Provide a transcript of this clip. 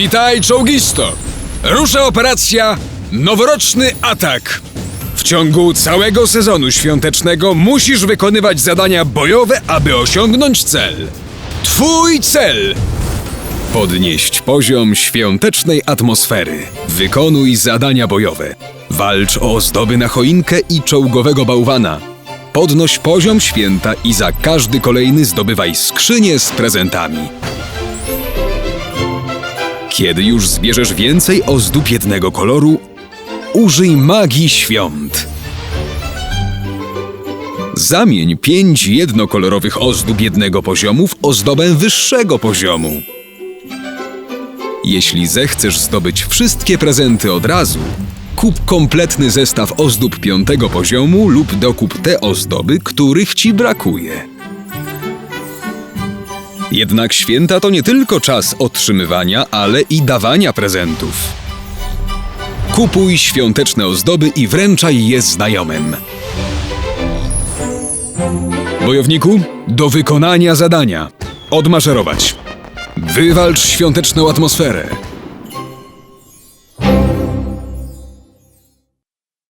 Witaj, czołgisto! Rusza operacja Noworoczny Atak. W ciągu całego sezonu świątecznego musisz wykonywać zadania bojowe, aby osiągnąć cel. Twój cel! Podnieść poziom świątecznej atmosfery. Wykonuj zadania bojowe. Walcz o ozdoby na choinkę i czołgowego bałwana. Podnoś poziom święta i za każdy kolejny zdobywaj skrzynię z prezentami. Kiedy już zbierzesz więcej ozdób jednego koloru, użyj magii świąt. Zamień pięć jednokolorowych ozdób jednego poziomu w ozdobę wyższego poziomu. Jeśli zechcesz zdobyć wszystkie prezenty od razu, kup kompletny zestaw ozdób piątego poziomu lub dokup te ozdoby, których ci brakuje. Jednak święta to nie tylko czas otrzymywania, ale i dawania prezentów. Kupuj świąteczne ozdoby i wręczaj je znajomym. Wojowniku, do wykonania zadania. Odmaszerować. Wywalcz świąteczną atmosferę.